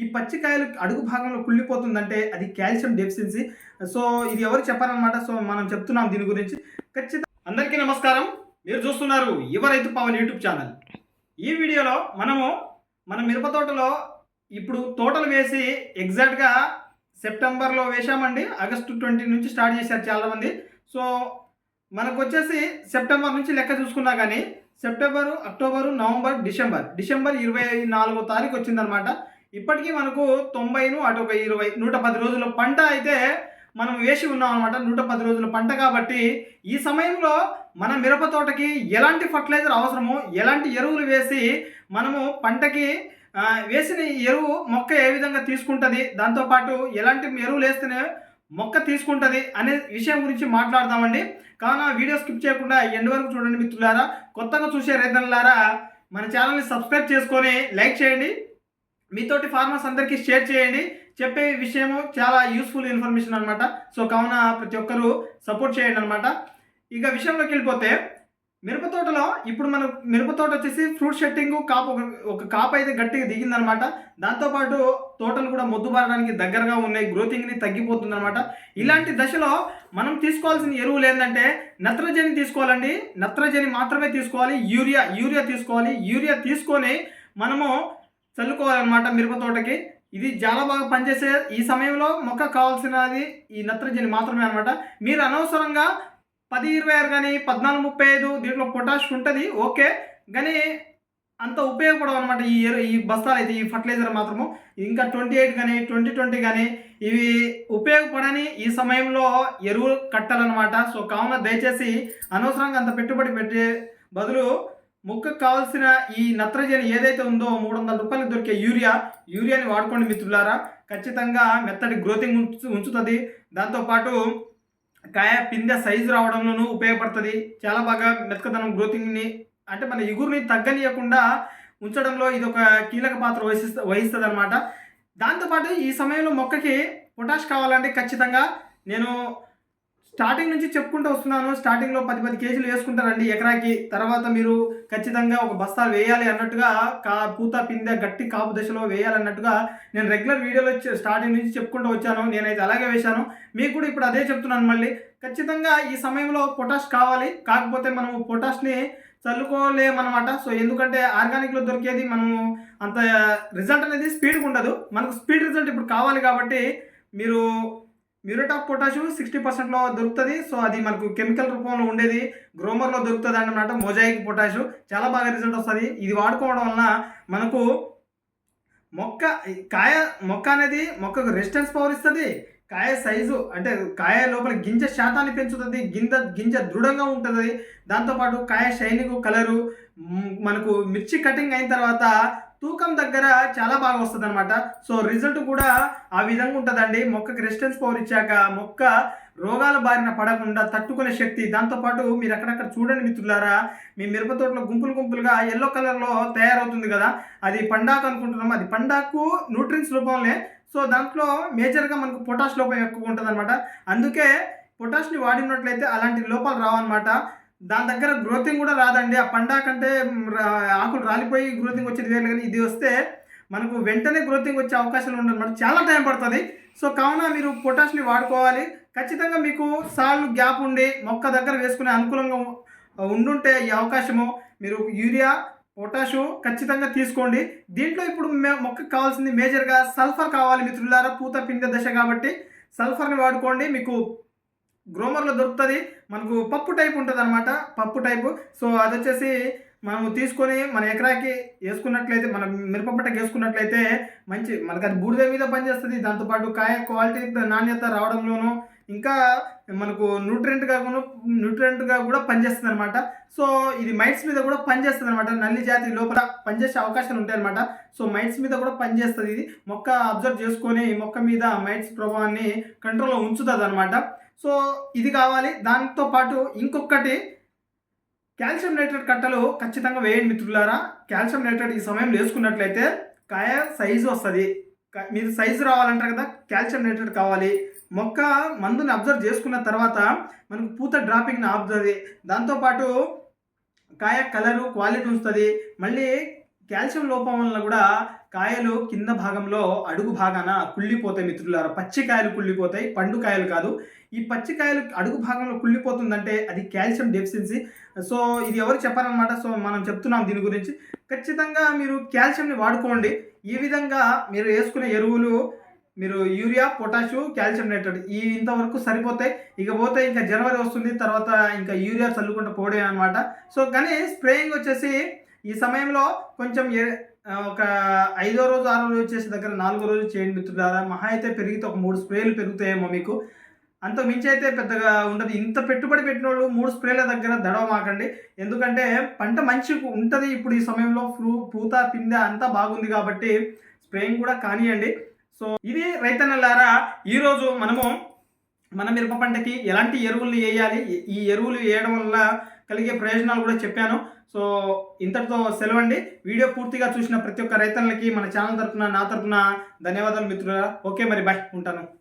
ఈ పచ్చికాయలు అడుగు భాగంలో కుళ్ళిపోతుందంటే అది కాల్షియం డెఫిషియన్సీ. సో ఇది ఎవరు చెప్పారనమాట సో మనం చెప్తున్నాం దీని గురించి. ఖచ్చితంగా అందరికీ నమస్కారం. మీరు చూస్తున్నారు యువ రైతు పవన్ యూట్యూబ్ ఛానల్. ఈ వీడియోలో మనము మన మిరప తోటలో ఇప్పుడు తోటలు వేసి ఎగ్జాక్ట్గా సెప్టెంబర్లో వేసామండి ఆగస్టు ట్వంటీ నుంచి స్టార్ట్ చేశారు చాలామంది. సో మనకు వచ్చేసి సెప్టెంబర్ నుంచి లెక్క చూసుకున్నా కానీ September October November December. December ఇరవై నాలుగో తారీఖు వచ్చిందనమాట ఇప్పటికీ మనకు తొంభైను అటు ఒక ఇరవై నూట పది రోజుల పంట అయితే మనం వేసి ఉన్నాం అనమాట నూట పది రోజుల పంట కాబట్టి ఈ సమయంలో మన మిరప తోటకి ఎలాంటి ఫర్టిలైజర్ అవసరమో ఎలాంటి ఎరువులు వేసి మనము పంటకి వేసిన ఎరువు మొక్క ఏ విధంగా తీసుకుంటుంది దాంతోపాటు ఎలాంటి ఎరువులు వేస్తేనే మొక్క తీసుకుంటుంది అనే విషయం గురించి మాట్లాడదామండి. కావున వీడియో స్కిప్ చేయకుండా ఎండ్ వరకు చూడండి మిత్రులారా. కొత్తగా చూసే రైతులారా మన ఛానల్ని సబ్స్క్రైబ్ చేసుకొని లైక్ చేయండి. మీతోటి ఫార్మర్స్ అందరికీ షేర్ చేయండి. చెప్పే విషయము చాలా యూస్ఫుల్ ఇన్ఫర్మేషన్ అనమాట సో కావున ప్రతి ఒక్కరూ సపోర్ట్ చేయండి అనమాట ఇక విషయంలోకి వెళ్ళిపోతే మిరప తోటలో ఇప్పుడు మన మిరప తోట వచ్చేసి ఫ్రూట్ షెట్టింగ్ కాపు ఒక కాపు అయితే గట్టిగా దిగిందనమాట దాంతోపాటు తోటలు కూడా మొద్దు బారడానికి దగ్గరగా ఉన్నాయి. గ్రోతింగ్ని తగ్గిపోతుంది అనమాట ఇలాంటి దశలో మనం తీసుకోవాల్సిన ఎరువులు ఏంటంటే నత్రజని తీసుకోవాలండి. నత్రజని మాత్రమే తీసుకోవాలి. యూరియా యూరియా తీసుకోవాలి. యూరియా తీసుకొని మనము చల్లుకోవాలన్నమాట మిరప తోటకి. ఇది చాలా బాగా పనిచేసే ఈ సమయంలో మొక్క కావాల్సినది ఈ నత్రజని మాత్రమే అనమాట మీరు అనవసరంగా పది ఇరవై ఆరు కానీ పద్నాలుగు ముప్పై ఐదు దీంట్లో పొటాష్ ఉంటుంది ఓకే. కానీ అంత ఉపయోగపడవు అనమాట ఈ ఎరు ఈ బస్తాలు అయితే ఈ ఫర్టిలైజర్ మాత్రము. ఇంకా ట్వంటీ ఎయిట్ కానీ ట్వంటీ ట్వంటీ కానీ ఇవి ఉపయోగపడని ఈ సమయంలో ఎరువులు కట్టాలన్నమాట. సో కావున దయచేసి అనవసరంగా అంత పెట్టుబడి పెట్టే బదులు మొక్కకు కావాల్సిన ఈ నత్రజని ఏదైతే ఉందో మూడు వందల రూపాయలకు దొరికే యూరియా యూరియాని వాడుకోండి మిత్రులారా. ఖచ్చితంగా మెత్తటి గ్రోతింగ్ ఉంచు ఉంచుతుంది. దాంతోపాటు కాయ పిందె సైజు రావడంలోనూ ఉపయోగపడుతుంది. చాలా బాగా మెత్తదనం గ్రోతింగ్ని అంటే మన ఎగురుని తగ్గనీయకుండా ఉంచడంలో ఇది ఒక కీలక పాత్ర వహిస్త వహిస్తుంది అనమాట దాంతోపాటు ఈ సమయంలో మొక్కకి పొటాష్ కావాలంటే ఖచ్చితంగా నేను స్టార్టింగ్ నుంచి చెప్పుకుంటూ వస్తున్నాను. స్టార్టింగ్లో పది పది కేజీలు వేసుకుంటారండి ఎకరాకి. తర్వాత మీరు ఖచ్చితంగా ఒక బస్తాలు వేయాలి అన్నట్టుగా కా పూత పిందె గట్టి కాపు దశలో వేయాలన్నట్టుగా నేను రెగ్యులర్ వీడియోలో స్టార్టింగ్ నుంచి చెప్పుకుంటూ వచ్చాను. నేనైతే అలాగే వేశాను. మీకు కూడా ఇప్పుడు అదే చెప్తున్నాను మళ్ళీ. ఖచ్చితంగా ఈ సమయంలో పొటాష్ కావాలి. కాకపోతే మనం పొటాష్ని చల్లుకోలేమన్నమాట. సో ఎందుకంటే ఆర్గానిక్లో దొరికేది మనం అంత రిజల్ట్ అనేది స్పీడ్గా ఉండదు. మనకు స్పీడ్ రిజల్ట్ ఇప్పుడు కావాలి కాబట్టి మీరు మ్యూరేట్ ఆఫ్ పొటాషు సిక్స్టీ పర్సెంట్లో దొరుకుతుంది. సో అది మనకు కెమికల్ రూపంలో ఉండేది. గ్రోమర్లో దొరుకుతుంది అన్నమాట. మొజాయిక్ పొటాషు చాలా బాగా రిజల్ట్ వస్తుంది. ఇది వాడుకోవడం వలన మనకు మొక్క కాయ మొక్క అనేది మొక్కకు రెసిస్టెన్స్ పవర్ ఇస్తుంది. కాయ సైజు అంటే కాయ లోపల గింజ శాతాన్ని పెంచుతుంది. గింజ గింజ దృఢంగా ఉంటుంది. దాంతోపాటు కాయ షైనింగ్ కలరు మనకు మిర్చి కటింగ్ అయిన తర్వాత తూకం దగ్గర చాలా బాగా వస్తుంది అనమాట సో రిజల్ట్ కూడా ఆ విధంగా ఉంటుందండి. మొక్కకి రెసిస్టెన్స్ పవర్ ఇచ్చాక మొక్క రోగాల బారిన పడకుండా తట్టుకునే శక్తి. దాంతోపాటు మీరు అక్కడక్కడ చూడండి మిత్రులారా మీ మిరప తోటలో గుంపులు గుంపులుగా ఎల్లో కలర్లో తయారవుతుంది కదా అది పండాకు అనుకుంటున్నాం అది పండాకు న్యూట్రిన్స్ రూపంలో సో దాంట్లో మేజర్గా మనకు పొటాష్ లోపం ఎక్కువ ఉంటుంది అనమాట అందుకే పొటాష్ని వాడినట్లయితే అలాంటి లోపాలు రావన్నమాట. దాని దగ్గర గ్రోతింగ్ కూడా రాదండి. ఆ పండా కంటే ఆకులు రాలిపోయి గ్రోతింగ్ వచ్చేది వేరు కానీ ఇది వస్తే మనకు వెంటనే గ్రోతింగ్ వచ్చే అవకాశాలు ఉండదు. చాలా టైం పడుతుంది. సో కావున మీరు పొటాష్ని వాడుకోవాలి. ఖచ్చితంగా మీకు సార్లు గ్యాప్ ఉండి మొక్క దగ్గర వేసుకునే అనుకూలంగా ఉండుంటే ఈ అవకాశము. మీరు యూరియా పొటాషు ఖచ్చితంగా తీసుకోండి. దీంట్లో ఇప్పుడు మే- మొక్కకు కావాల్సింది మేజర్గా సల్ఫర్ కావాలి మిత్రులారా. పూత పిందె దశ కాబట్టి సల్ఫర్ని వాడుకోండి. మీకు గ్రోమర్లో దొరుకుతుంది. మనకు పప్పు టైప్ ఉంటుంది అనమాట పప్పు టైపు. సో అది వచ్చేసి మనము తీసుకొని మన ఎకరాకి వేసుకున్నట్లయితే మన మిరప పంటకి వేసుకున్నట్లయితే మంచి మనకు అది బూడిద మీద పనిచేస్తుంది. దాంతోపాటు కాయ క్వాలిటీ నాణ్యత రావడంలోనూ ఇంకా మనకు న్యూట్రియంట్గా కూడా న్యూట్రియంట్గా కూడా పనిచేస్తుంది అనమాట సో ఇది మైట్స్ మీద కూడా పనిచేస్తుంది అనమాట నల్లి జాతి లోపల పనిచేసే అవకాశాలు ఉంటాయన్నమాట. సో మైట్స్ మీద కూడా పనిచేస్తుంది ఇది. మొక్క అబ్జర్వ్ చేసుకొని మొక్క మీద మైట్స్ ప్రభావాన్ని కంట్రోల్లో ఉంచుతుంది అనమాట సో ఇది కావాలి. దాంతో పాటు ఇంకొకటి కాల్షియం నైట్రేట్ కట్టలు ఖచ్చితంగా వేయండి మిత్రులారా. కాల్షియం నైట్రేట్ ఈ సమయం వేసుకున్నట్లయితే కాయ సైజు వస్తుంది. క- మీరు సైజు రావాలంటారు కదా కాల్షియం నైట్రేట్ కావాలి. మొక్క మందుని అబ్జర్వ్ చేసుకున్న తర్వాత మనకు పూత డ్రాపింగ్ని ఆపుతుంది. దాంతోపాటు కాయ కలరు క్వాలిటీ ఉంచుతుంది. మళ్ళీ కాల్షియం లోపం వల్ల కూడా కాయలు కింద భాగంలో అడుగు భాగాన కుళ్ళిపోతాయి మిత్రులారా. పచ్చికాయలు కుళ్ళిపోతాయి పండు కాయలు కాదు. ఈ పచ్చికాయలు అడుగు భాగంలో కుళ్ళిపోతుందంటే అది కాల్షియం డెఫిషియన్సీ. సో ఇది ఎవరు చెప్పారనమాట సో మనం చెప్తున్నాం దీని గురించి. ఖచ్చితంగా మీరు కాల్షియంని వాడుకోండి. ఈ విధంగా మీరు వేసుకునే ఎరువులు మీరు యూరియా పొటాషు కాల్షియం నైట్రేట్ ఈ ఇంతవరకు సరిపోతాయి. ఇక పోతే ఇంకా జనవరి వస్తుంది తర్వాత ఇంకా యూరియా చల్లుకుంటూ పోడే అనమాట సో కానీ స్ప్రేయింగ్ వచ్చేసి ఈ సమయంలో కొంచెం ఏ- ఒక ఐదో రోజు ఆరో రోజు చేసే దగ్గర నాలుగో రోజు చేయండి మిత్రులారా. మహా అయితే పెరిగితే ఒక మూడు స్ప్రేలు పెరుగుతాయేమో మీకు. అంత మించి అయితే పెద్దగా ఉండదు. ఇంత పెట్టుబడి పెట్టిన వాళ్ళు మూడు స్ప్రేల దగ్గర దడవ మాకండి. ఎందుకంటే పంట మంచి ఉంటుంది ఇప్పుడు ఈ సమయంలో. ఫ్రూ పూత పిందె అంతా బాగుంది కాబట్టి స్ప్రేయింగ్ కూడా కానివ్వండి సో ఇది రైతన్నలారా ఈరోజు మనము మన మిరప పంటకి ఎలాంటి ఎరువులు వేయాలి? ఈ ఎరువులు వేయడం వల్ల కలిగే ప్రయోజనాలు కూడా చెప్పాను. సో ఇంతటితో సెలవండి. వీడియో పూర్తిగా చూసిన ప్రతి ఒక్క రైతన్నలకి మన ఛానల్ తరఫున నా తరపున ధన్యవాదాలు మిత్రులారా. ఓకే మరి బాయ్ ఉంటాను.